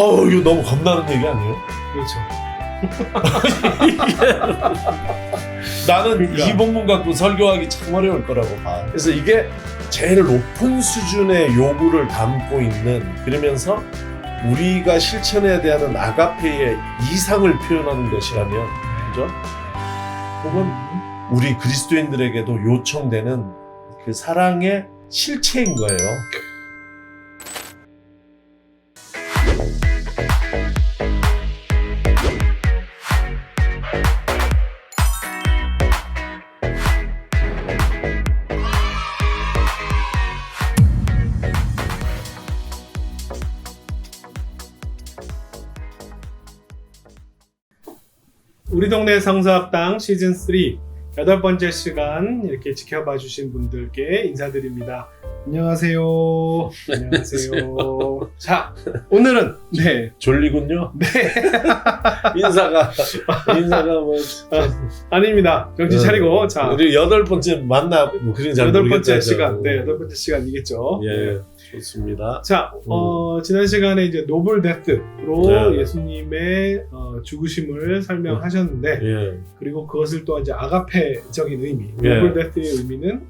아우 이거 너무 겁나는 얘기 아니에요? 그렇죠. 나는 그러니까. 이 본문 갖고 설교하기 참 어려울 거라고 봐. 그래서 이게 제일 높은 수준의 요구를 담고 있는 그러면서 우리가 실천해야 되는 아가페의 이상을 표현하는 것이라면 그죠? 혹은 우리 그리스도인들에게도 요청되는 그 사랑의 실체인 거예요. 우리 동네 성서학당 시즌 3 여덟 번째 시간 이렇게 지켜봐 주신 분들께 인사드립니다. 안녕하세요. 안녕하세요. 자, 오늘은 네. 졸리군요. 네. 인사가 인사가 뭐 아닙니다. 정신 네. 차리고 자, 우리 여덟 번째 만나 뭐 그런 잘 여덟 모르겠다. 번째 시간. 저거. 네, 여덟 번째 시간이겠죠. 예, 좋습니다. 자, 어, 지난 시간에 이제 노블 데스로 네. 예수님의 어, 죽으심을 설명하셨는데 예, 그리고 그것을 또 이제 아가페적인 의미, 예. 노블 데스의 의미는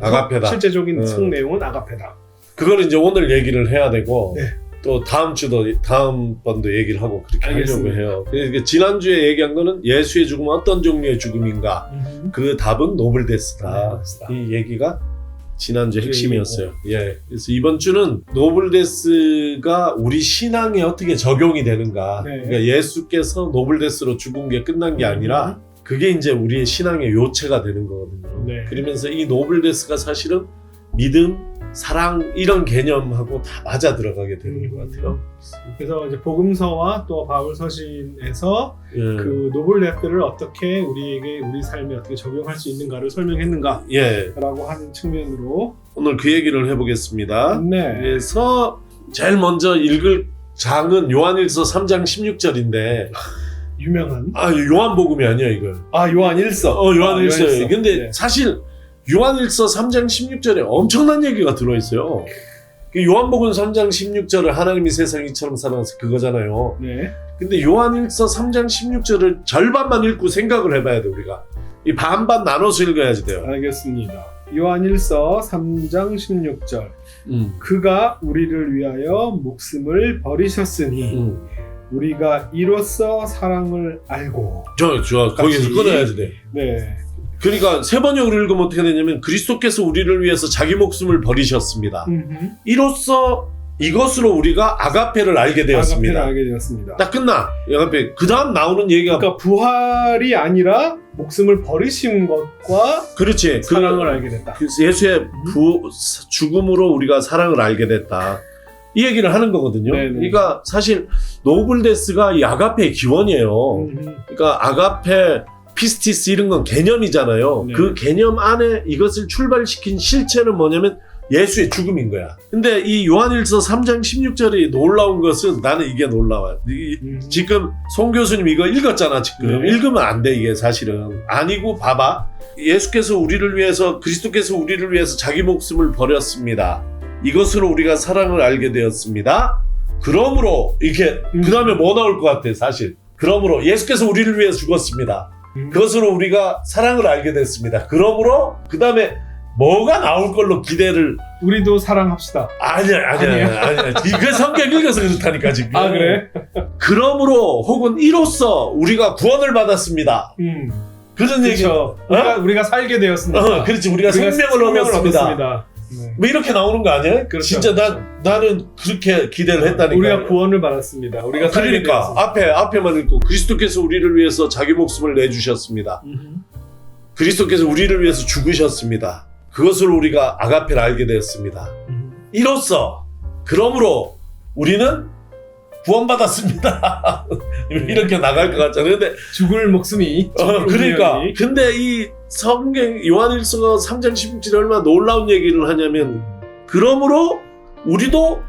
아가페다. 실제적인 어. 성내용은 아가페다. 그걸 이제 오늘 얘기를 해야 되고 네. 또 다음 주도 다음 번도 얘기를 하고 그렇게 알겠습니다. 하려고 해요. 그러니까 지난 주에 얘기한 거는 예수의 죽음은 어떤 종류의 죽음인가? 그 답은 노블데스다. 네. 이 얘기가 지난주 그 핵심이었어요. 예. 그래서 이번 주는 노블데스가 우리 신앙에 어떻게 적용이 되는가. 네. 그러니까 예수께서 노블데스로 죽은 게 끝난 게 아니라 그게 이제 우리의 신앙의 요체가 되는 거거든요. 네. 그러면서 이 노블데스가 사실은 믿음, 사랑 이런 개념하고 다 맞아 들어가게 되는 것 같아요. 그래서 이제 복음서와 또 바울 서신에서 예. 그 노블 데스를 어떻게 우리에게 우리 삶에 어떻게 적용할 수 있는가를 설명했는가라고 예. 하는 측면으로 오늘 그 얘기를 해보겠습니다. 네. 그래서 제일 먼저 읽을 장은 요한일서 3장 16절인데 유명한 아 요한복음이 아니야 이거. 아 요한 일서 어 요한일서예요. 아, 요한일서. 근데 네. 사실 요한일서 3장 16절에 엄청난 얘기가 들어있어요. 그 요한복음 3장 16절을 하나님이 세상 이처럼 사랑해서 그거잖아요. 네. 근데 요한일서 3장 16절을 절반만 읽고 생각을 해봐야 돼 우리가. 이 반반 나눠서 읽어야지 돼요. 알겠습니다. 요한 일서 3장 16절 음. 그가 우리를 위하여 목숨을 버리셨으니 음. 우리가 이로써 사랑을 알고 저, 저, 거기서. 끊어야지 돼. 네. 그러니까 세 번역으로 읽으면 어떻게 되냐면 그리스도께서 우리를 위해서 자기 목숨을 버리셨습니다. 음흠. 이로써 이것으로 우리가 아가페를 알게 되었습니다. 아가페를 알게 되었습니다. 딱 끝나. 아가페. 그 다음 나오는 얘기가 그러니까 부활이 아니라 목숨을 버리신 것과 그렇지. 그, 사랑을 알게 됐다. 그 예수의 부, 죽음으로 우리가 사랑을 알게 됐다. 이 얘기를 하는 거거든요. 네네. 그러니까 사실 노블데스가 이 아가페의 기원이에요. 음흠. 그러니까 아가페, 피스티스 이런 건 개념이잖아요. 네. 그 개념 안에 이것을 출발시킨 실체는 뭐냐면 예수의 죽음인 거야. 근데 이 요한일서 3장 16절이 놀라운 것은 나는 이게 놀라워요. 이- 음. 지금 송 교수님 이거 읽었잖아 지금 네. 읽으면 안 돼 이게 사실은 아니고 봐봐 예수께서 우리를 위해서 그리스도께서 우리를 위해서 자기 목숨을 버렸습니다 이것으로 우리가 사랑을 알게 되었습니다 그러므로 이게 음. 그 다음에 뭐 나올 것 같아 사실 그러므로 예수께서 우리를 위해서 죽었습니다 음. 그것으로 우리가 사랑을 알게 됐습니다 그러므로 그 다음에 뭐가 나올 걸로 기대를 우리도 사랑합시다. 아니야 아니야? 아니야 이거 성경 읽어서 그렇다니까 지금 아 그래? 그러므로 혹은 이로써 우리가 구원을 받았습니다. 음. 그런 얘기. 그렇죠. 우리가, 우리가 살게 되었습니다. 어, 그렇지. 우리가, 생명을, 얻었습니다. 네. 뭐 이렇게 나오는 거 아니야? 그렇죠. 진짜 나 나는 그렇게 기대를 했다니까. 우리가 구원을 받았습니다. 우리가 살게 그러니까 되었습니다. 앞에 앞에만 읽고 그리스도께서 우리를 위해서 자기 목숨을 내주셨습니다. 음흠. 그리스도께서 우리를 위해서 죽으셨습니다. 그것을 우리가 아가페를 알게 되었습니다. 음. 이로써 그러므로 우리는 구원받았습니다. 이렇게 나갈 것 같잖아요. 근데 죽을 목숨이 어, 그러니까 운명이. 근데 이 성경 요한일서가 3장 16절에 얼마나 놀라운 얘기를 하냐면 그러므로 우리도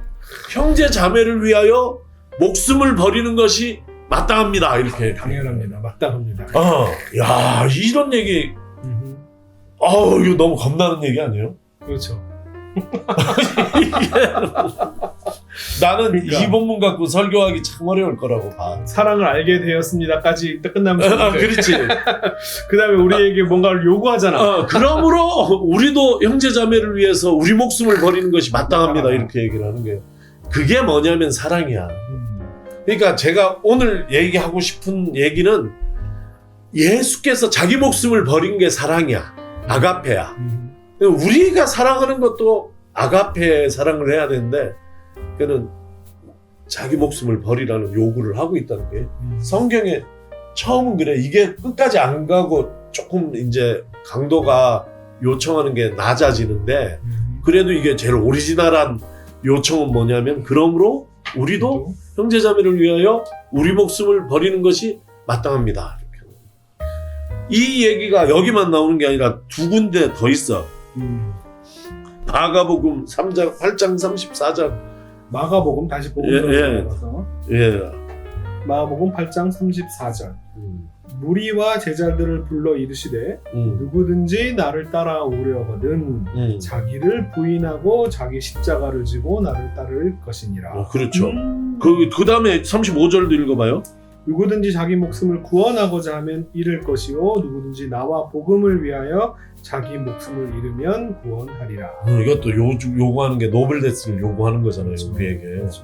형제 자매를 위하여 목숨을 버리는 것이 마땅합니다 이렇게 당연합니다. 마땅합니다. 어, 야 이런 얘기. 어우 이거 너무 겁나는 얘기 아니에요? 그렇죠. 나는 그러니까. 이 본문 갖고 설교하기 참 어려울 거라고 봐. 사랑을 알게 되었습니다까지 딱 끝나면 아, 그렇지. 그 다음에 우리에게 뭔가를 요구하잖아. 어, 그러므로 우리도 형제 자매를 위해서 우리 목숨을 버리는 것이 마땅합니다. 아. 이렇게 얘기를 하는 게 그게 뭐냐면 사랑이야. 음. 그러니까 제가 오늘 얘기하고 싶은 얘기는 예수께서 자기 목숨을 버린 게 사랑이야. 아가페야. 음. 우리가 사랑하는 것도 아가페 사랑을 해야 되는데 그는 자기 목숨을 버리라는 요구를 하고 있다는 게 음. 성경에 처음은 그래 이게 끝까지 안 가고 조금 이제 강도가 요청하는 게 낮아지는데 음. 그래도 이게 제일 오리지널한 요청은 뭐냐면 그러므로 우리도 형제자매를 위하여 우리 목숨을 버리는 것이 마땅합니다. 이렇게. 이 얘기가 여기만 나오는 게 아니라 두 군데 더 있어. 음. 마가복음 3장 8장 34절. 마가복음 다시 복음 예, 들어가서 예. 마가복음 8장 34절 음, 무리와 제자들을 불러 이르시되 음, 누구든지 나를 따라오려거든 음. 자기를 부인하고 자기 십자가를 지고 나를 따를 것이니라. 어, 그렇죠. 음. 그, 그 다음에 35절도 읽어봐요. 누구든지 자기 목숨을 구원하고자 하면 잃을 것이요 누구든지 나와 복음을 위하여 자기 목숨을 잃으면 구원하리라. 어, 이것도 요, 요구하는 게 노블데스를 요구하는 거잖아요, 그렇죠. 우리에게. 그렇죠.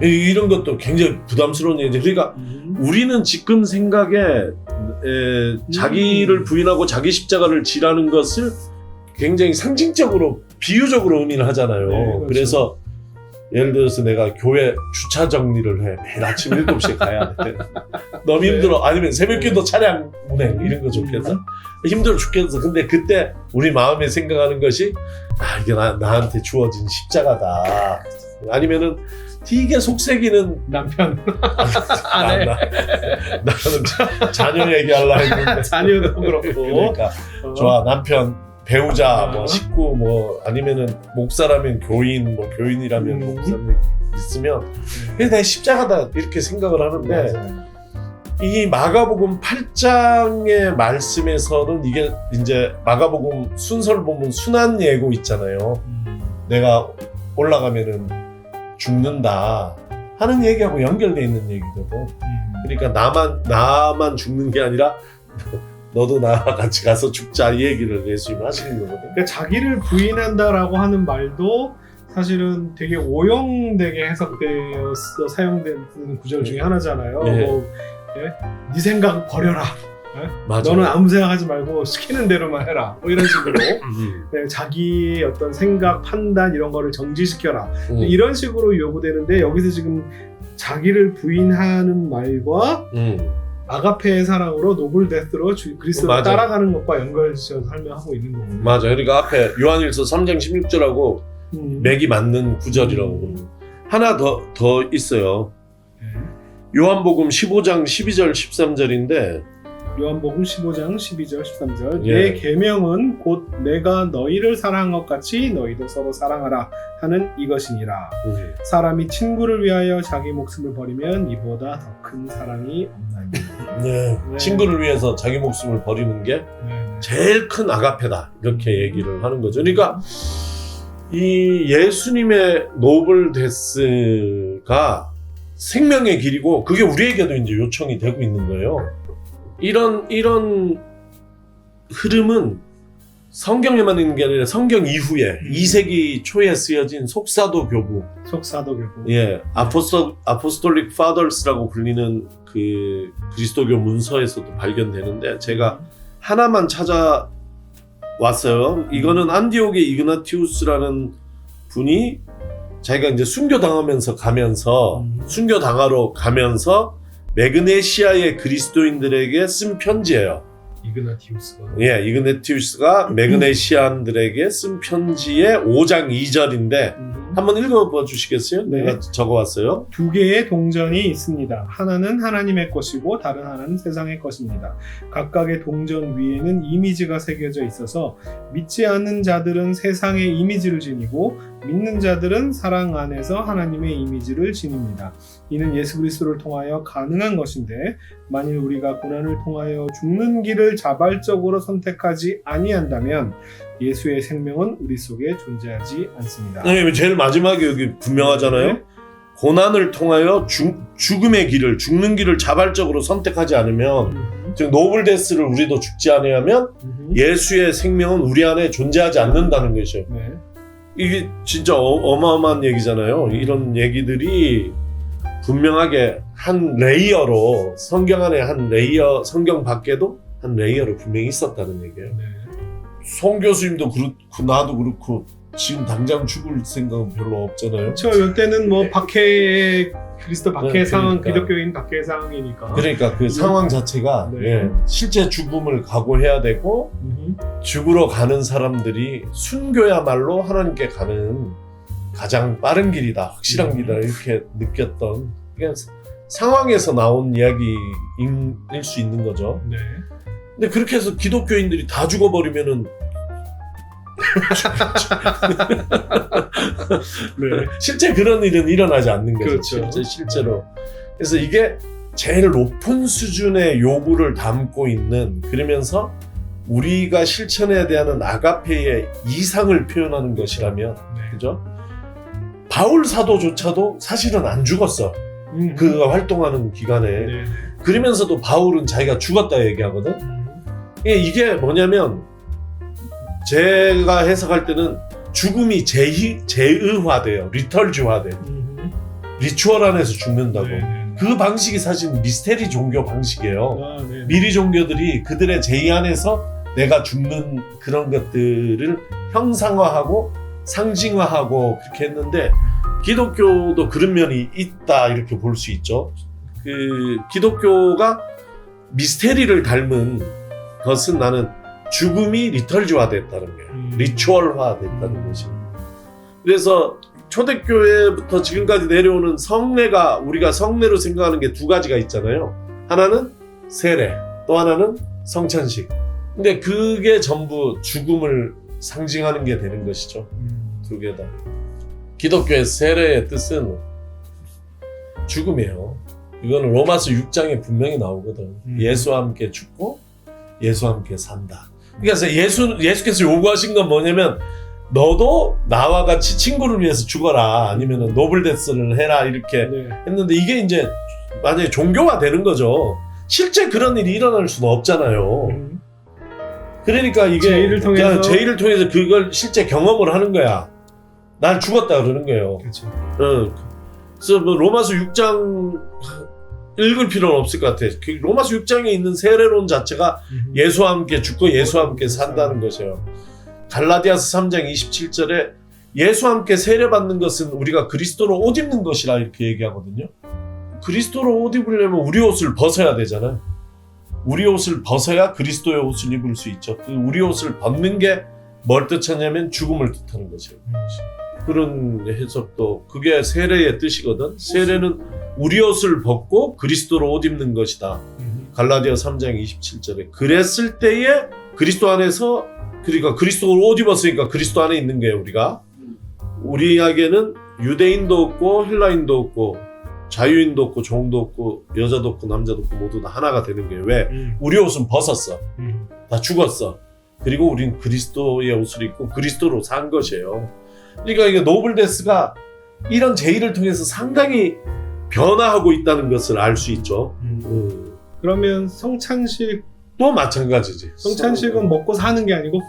네. 이- 이런 것도 굉장히 부담스러운 얘기죠. 그러니까 음. 우리는 지금 생각에 에, 자기를 부인하고 자기 십자가를 지라는 것을 굉장히 상징적으로 비유적으로 의미를 하잖아요. 네, 그렇죠. 그래서 예를 들어서 내가 교회 주차 정리를 해 매일 아침 7시에 가야 돼. 너무 네. 힘들어. 아니면 새벽 기도 차량 운행 이런 거 좋겠다. 힘들어 죽겠어. 근데 그때 우리 마음에 생각하는 것이 아 이게 나, 나한테 주어진 십자가다. 아니면은 되게 속색이는 남편 나, 나, 나는 자 녀 얘기하려 했는데 자녀도 그렇고 그러니까 어. 좋아 남편 배우자 뭐 어. 식구 뭐 아니면은 목사라면 교인 뭐 교인이라면 음. 목사님 있으면 그게 내 십자가다 이렇게 생각을 하는데 맞아요. 이 마가복음 8장의 말씀에서는 이게 이제 마가복음 순서를 보면 순환 예고 있잖아요. 음. 내가 올라가면은 죽는다 하는 얘기하고 연결돼 있는 얘기거든. 음. 그러니까 나만 나만 죽는 게 아니라 너도 나와 같이 가서 죽자 이 얘기를 예수님 하시는 거거든. 그러니까 자기를 부인한다라고 하는 말도 사실은 되게 오용되게 해석되어서 사용되는 구절 중에 하나잖아요. 예. 뭐, 예? 네 생각 버려라. 맞아. 너는 아무 생각하지 말고 시키는 대로만 해라. 뭐 이런 식으로 음, 네, 자기의 어떤 생각, 판단 이런 거를 정지시켜라. 음, 이런 식으로 요구되는데 여기서 지금 자기를 부인하는 말과 음. 아가페의 사랑으로 노블 데스로 주- 그리스도를 맞아요. 따라가는 것과 연결지어서 설명하고 있는 거군요. 맞아. 그러니까 앞에 요한일서 3장 16절하고 음. 맥이 맞는 구절이라고. 음. 하나 더 더 있어요. 네. 요한복음 15장 12절 13절인데 요한복음 15장 12절 13절 예. 내 계명은 곧 내가 너희를 사랑한 것 같이 너희도 서로 사랑하라 하는 이것이니라 사람이 친구를 위하여 자기 목숨을 버리면 이보다 더 큰 사랑이 없나니 네. 네. 친구를 위해서 자기 목숨을 버리는 게 네. 제일 큰 아가페다 이렇게 얘기를 하는 거죠. 그러니까 이 예수님의 노블 데스가 생명의 길이고 그게 우리에게도 이제 요청이 되고 있는 거예요. 이런 이런 흐름은 성경에만 있는 게 아니라 성경 이후에 2세기 초에 쓰여진 속사도 교부 속사도 교부 예, 아포스톨, 아포스톨릭 파더스라고 불리는 그 그리스도교 문서에서도 발견되는데 제가 하나만 찾아 왔어요. 이거는 안디옥의 이그나티우스라는 분이 자기가 이제 순교 당하면서 가면서 음. 순교 당하러 가면서 메그네시아의 그리스도인들에게 쓴 편지예요. 이그나티우스가 예, 이그나티우스가 메그네시안들에게 쓴 편지의 5장 2절인데 음. 한번 읽어봐 주시겠어요? 네. 내가 적어왔어요. 두 개의 동전이 있습니다. 하나는 하나님의 것이고 다른 하나는 세상의 것입니다. 각각의 동전 위에는 이미지가 새겨져 있어서 믿지 않는 자들은 세상의 이미지를 지니고 믿는 자들은 사랑 안에서 하나님의 이미지를 지닙니다. 이는 예수 그리스도를 통하여 가능한 것인데 만일 우리가 고난을 통하여 죽는 길을 자발적으로 선택하지 아니한다면 예수의 생명은 우리 속에 존재하지 않습니다. 네, 제일 마지막에 여기 분명하잖아요. 네. 고난을 통하여 죽, 죽음의 길을 죽는 길을 자발적으로 선택하지 않으면 음흠, 즉 노블 데스를 우리도 죽지 않으면 음흠. 예수의 생명은 우리 안에 존재하지 않는다는 것이에요. 네. 이게 진짜 어, 마어마한 얘기잖아요. 이런 얘기들이 분명하게 한 레이어로 성경 안에 한 레이어 성경 밖에도 한 레이어로 분명히 있었다는 얘기예요. 네. 송 교수님도 그렇고 나도 그렇고 지금 당장 죽을 생각은 별로 없잖아요. 저 이때는 뭐 박해 그리스도 박해 네, 상황 그러니까. 기독교인 박해 상황이니까. 그러니까 그 상황 자체가 네. 예, 실제 죽음을 각오해야 되고. 죽으러 가는 사람들이 순교야말로 하나님께 가는 가장 빠른 길이다, 확실한 음. 길이다 이렇게 느꼈던 그냥 상황에서 나온 이야기일 수 있는 거죠. 네. 근데 그렇게 해서 기독교인들이 다 죽어버리면은 네. 실제 그런 일은 일어나지 않는 거죠. 그렇죠. 실제 실제로. 그래서 이게 제일 높은 수준의 요구를 담고 있는 그러면서 우리가 실천해야 되는 아가페의 이상을 표현하는 것이라면 네. 그죠? 바울 사도조차도 사실은 안 죽었어. 음. 그가 활동하는 기간에. 네. 그러면서도 바울은 자기가 죽었다 얘기하거든. 음. 이게- 이게 뭐냐면 제가 해석할 때는 죽음이 제, 제의화돼요. 리털지화돼요. 음흠. 리추얼 안에서 죽는다고. 네, 네. 그 방식이 사실 미스테리 종교 방식이에요. 아, 네. 미리 종교들이 그들의 제의 안에서 내가 죽는 그런 것들을 형상화하고 상징화하고 그렇게 했는데 기독교도 그런 면이 있다 이렇게 볼 수 있죠. 그 기독교가 미스테리를 닮은 것은 나는 죽음이 리털지화됐다는 거예요. 음. 리추얼화됐다는 것이. 그래서 초대교회부터 지금까지 내려오는 성례가 우리가 성례로 생각하는 게 두 가지가 있잖아요. 하나는 세례, 또 하나는 성찬식. 근데 그게 전부 죽음을 상징하는 게 되는 것이죠. 음. 두개 다. 기독교의 세례의 뜻은 죽음이에요. 이거는 로마서 6장에 분명히 나오거든. 음. 예수와 함께 죽고 예수와 함께 산다. 그래서 예수 예수께서 요구하신 건 뭐냐면 너도 나와 같이 친구를 위해서 죽어라 아니면은 노블 데스를 해라 이렇게 네. 했는데 이게 이제 만약에 종교가 되는 거죠. 실제 그런 일이 일어날 수는 없잖아요. 음. 그러니까 이게 제의를 통해서- 제의를 통해서 그걸 실제 경험을 하는 거야. 난 죽었다 그러는 거예요. 그렇죠. 어. 그래서 뭐 로마서 6장 읽을 필요는 없을 것 같아. 그 로마서 6장에 있는 세례론 자체가. 예수와 함께 죽고 예수와 함께 산다는 것이에요. 갈라디아서 3장 27절에 예수와 함께 세례받는 것은 우리가 그리스도로 옷 입는 것이라 이렇게 얘기하거든요. 그리스도로 옷 입으려면 우리 옷을 벗어야 되잖아요. 우리 옷을 벗어야 그리스도의 옷을 입을 수 있죠. 그 우리 옷을 벗는 게 뭘 뜻하냐면 죽음을 뜻하는 것이에요. 음. 그런 해석도 그게 세례의 뜻이거든. 세례는 우리 옷을 벗고 그리스도로 옷 입는 것이다. 음. 갈라디아 3장 27절에 그랬을 때에 그리스도 안에서 그러니까 그리스도로 옷 입었으니까 그리스도 안에 있는 거예요 우리가 우리에게는 유대인도 없고 헬라인도 없고 자유인도 없고 종도 없고 여자도 없고 남자도 없고 모두 다 하나가 되는 거예요 왜 음. 우리 옷은 벗었어 음. 다 죽었어 그리고 우린 그리스도의 옷을 입고 그리스도로 산 것이에요 그러니까 이게 노블데스가 이런 제의를 통해서 상당히 변화하고 있다는 것을 알 수 있죠 음. 음. 그러면 성찬식 또 마찬가지지. 성찬식은 먹고 사는 게 아니고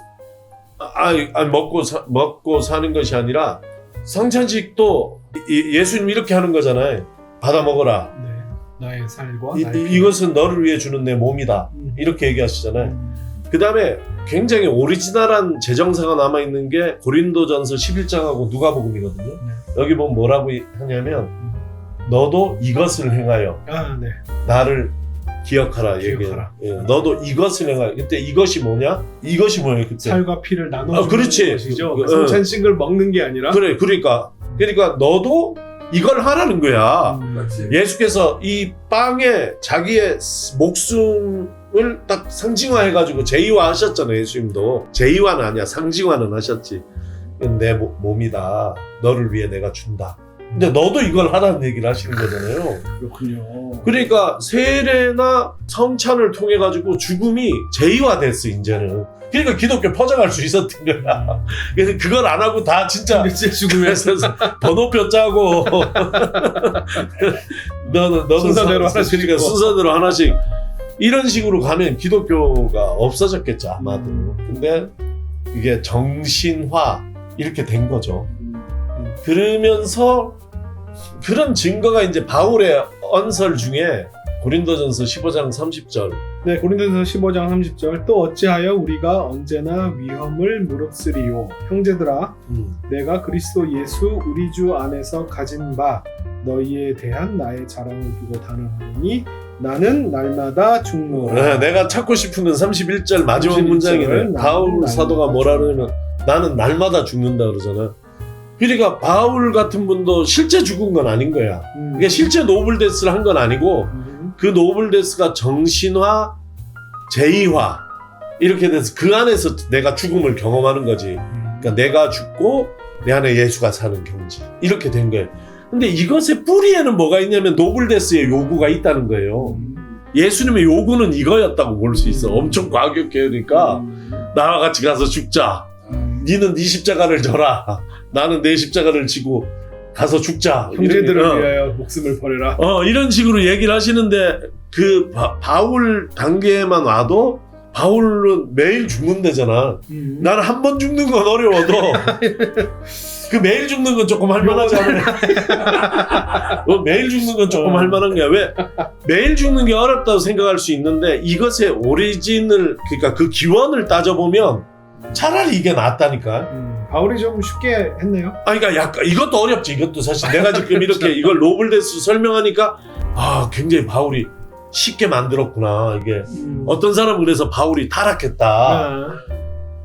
아, 아 먹고 사, 먹고 사는 것이 아니라 성찬식도 이- 예수님 이렇게 하는 거잖아요. 받아 먹어라. 네. 나의 살과 이, 나의 이, 것은 너를 위해 주는 내 몸이다. 음. 이렇게 얘기하시잖아요. 음. 그 다음에 굉장히 오리지널한 제정사가 남아 있는 게 고린도전서 11장하고 누가복음이거든요. 네. 여기 보면 뭐라고 하냐면 너도 이것을 행하여 아, 네. 나를 기억하라. 기억하라. 예, 너도 이것을 행하여. 그때 이것이 뭐냐? 이것이 뭐예요? 그때 살과 피를 나눠 아, 주는 그렇지. 것이죠. 그, 그, 성찬식을 먹는 게 아니라 그래, 그러니까. 그러니까 너도 이걸 하라는 거야. 음. 예수께서 이 빵에 자기의 목숨 을딱 상징화해가지고 제의화 하셨잖아요, 예수님도. 제의화는 아니야, 상징화는 하셨지. 내 모- 몸이다. 너를 위해 내가 준다. 근데 너도 이걸 하라는 얘기를 하시는 거잖아요. 그렇군요. 그러니까 세례나 성찬을 통해 가지고 죽음이 제의화됐어 이제는. 그러니까 기독교 퍼져갈 수 있었던 거야. 그래서 그걸 안 하고 다 진짜 일제 죽음에 그래서 번호표 짜고 너는 너는 순서대로 사- 하나씩 그러니까. 순서대로 하나씩 이런 식으로 가면 기독교가 없어졌겠죠 아마도. 음. 근데 이게 정신화 이렇게 된 거죠. 음. 그러면서 그런 증거가 이제 바울의 언설 중에 고린도전서 15장 30절 네, 고린도전서 15장 30절 또 어찌하여 우리가 언제나 위험을 무릅쓰리요 형제들아 음. 내가 그리스도 예수 우리 주 안에서 가진 바 너희에 대한 나의 자랑을 두고 단언하니 나는 날마다 죽노라. 네, 내가 찾고 싶은 건 31절 마지막 31절, 문장이네. 바울 사도가 뭐라 그러면 나는 날마다 죽는다 그러잖아. 그러니까 바울 같은 분도 실제 죽은 건 아닌 거야. 음. 그러니까 실제 노블데스를 한 건 아니고 음. 그 노블데스가 정신화, 제의화 이렇게 돼서 그 안에서 내가 죽음을 경험하는 거지. 그러니까 내가 죽고 내 안에 예수가 사는 경지 이렇게 된 거예요. 근데 이것의 뿌리에는 뭐가 있냐면 노블데스의 요구가 있다는 거예요. 음. 예수님의 요구는 이거였다고 볼 수 있어. 음. 엄청 과격해니까 음. 나와 같이 가서 죽자. 음. 니는 네 십자가를 져라. 나는 내 십자가를 지고 가서 죽자. 형제들을 이런, 위하여 목숨을 버려라. 어, 어, 이런 식으로 얘기를 하시는데 그 바, 바울 단계에만 와도 바울은 매일 죽는다잖아. 음. 나는 한 번 죽는 건 어려워도 그 매일 죽는 건 조금 할만하잖아. 어, 매일 죽는 건 조금 어. 할만한 거야. 왜? 매일 죽는 게 어렵다고 생각할 수 있는데 이것의 오리진을 그러니까 그 기원을 따져보면 차라리 이게 낫다니까. 음. 바울이 좀 쉽게 했네요. 아, 그러니까 약간 이것도 어렵지. 이것도 사실 내가 지금 이렇게 이걸 노블데스 설명하니까 아 굉장히 바울이 쉽게 만들었구나. 이게 음. 어떤 사람은 그래서 바울이 타락했다. 아,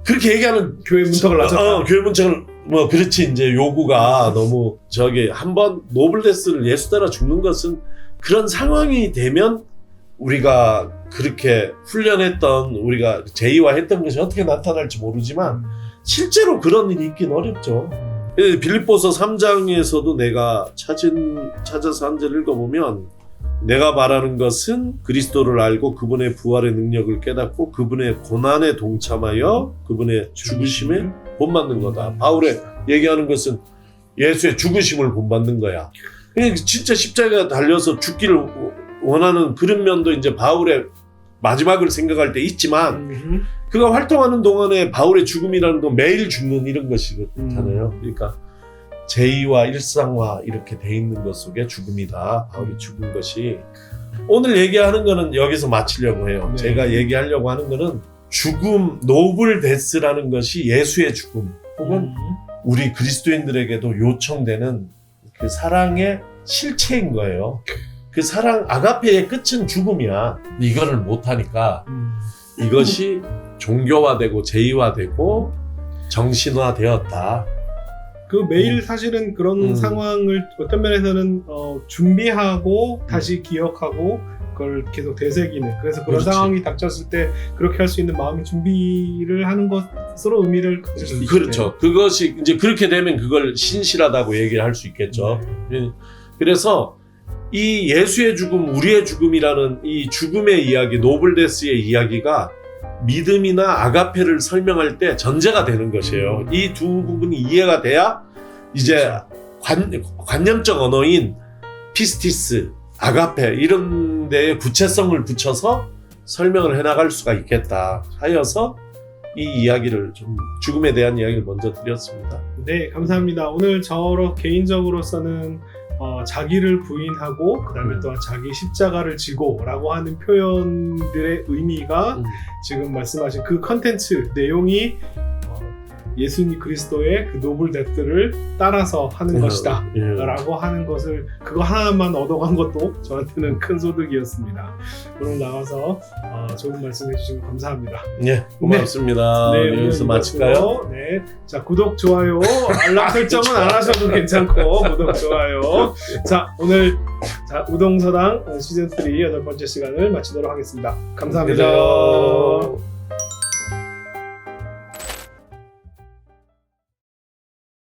그렇게 얘기하는 교회 문턱을 낮췄다. 어, 교회 문턱을 뭐 그렇지 이제 요구가 너무 저기 한번 노블데스를 예수 따라 죽는 것은 그런 상황이 되면 우리가 그렇게 훈련했던 우리가 제의화했던 것이 어떻게 나타날지 모르지만 실제로 그런 일이 있긴 어렵죠. 예, 빌립보서 3장에서도 내가 찾은 찾아서 한 절 읽어보면 내가 말하는 것은 그리스도를 알고 그분의 부활의 능력을 깨닫고 그분의 고난에 동참하여 그분의 죽으심에 본받는 거다. 바울의 얘기하는 것은 예수의 죽으심을 본받는 거야. 그냥 진짜 십자가 달려서 죽기를 원하는 그런 면도 이제 바울의 마지막을 생각할 때 있지만 음. 그가 활동하는 동안에 바울의 죽음이라는 건 매일 죽는 이런 것이잖아요. 그러니까 제의와 일상화 이렇게 돼 있는 것 속에 죽음이다. 바울이 죽은 것이 오늘 얘기하는 거는 여기서 마치려고 해요. 네. 제가 얘기하려고 하는 거는 죽음 노블 데스라는 것이 예수의 죽음 혹은 음. 우리 그리스도인들에게도 요청되는 그 사랑의 실체인 거예요. 그 사랑 아가페의 끝은 죽음이야. 이거를 못하니까 음. 이것이 종교화되고 제의화되고 정신화되었다. 그 매일 사실은 그런 음. 상황을 어떤 면에서는 어, 준비하고 다시 기억하고 그걸 계속 되새기는 그래서 그런 그렇지. 상황이 닥쳤을 때 그렇게 할 수 있는 마음의 준비를 하는 것으로 의미를 가질 수 있겠네요. 그렇죠. 그것이 이제 그렇게 되면 그걸 신실하다고 얘기를 할 수 있겠죠. 네. 그래서 이 예수의 죽음, 우리의 죽음이라는 이 죽음의 이야기, 노블데스의 이야기가 믿음이나 아가페를 설명할 때 전제가 되는 것이에요. 음. 이두 부분이 이해가 돼야 이제 관, 관념적 언어인 피스티스, 아가페 이런 데에 구체성을 붙여서 설명을 해나갈 수가 있겠다 하여서 이 이야기를 좀 죽음에 대한 이야기를 먼저 드렸습니다. 네, 감사합니다. 오늘 저로 개인적으로서는 어, 자기를 부인하고 그다음에 음. 또한 자기 십자가를 지고라고 하는 표현들의 의미가 음. 지금 말씀하신 그 컨텐츠 내용이 어, 예수님 그리스도의 그 노블 데스를 따라서 하는 것이다. 예. 라고 하는 것을 그거 하나만 얻어간 것도 저한테는 큰 소득이었습니다. 오늘 나와서 어, 좋은 말씀 해주시고 감사합니다. 예, 고맙습니다. 네, 오늘 여기서 이 마칠까요? 네, 자 구독 좋아요 알람 설정은 안 하셔도 괜찮고 구독 좋아요. 자 오늘 자 우동서당 시즌 3 여덟 번째 시간을 마치도록 하겠습니다. 감사합니다. 그래요.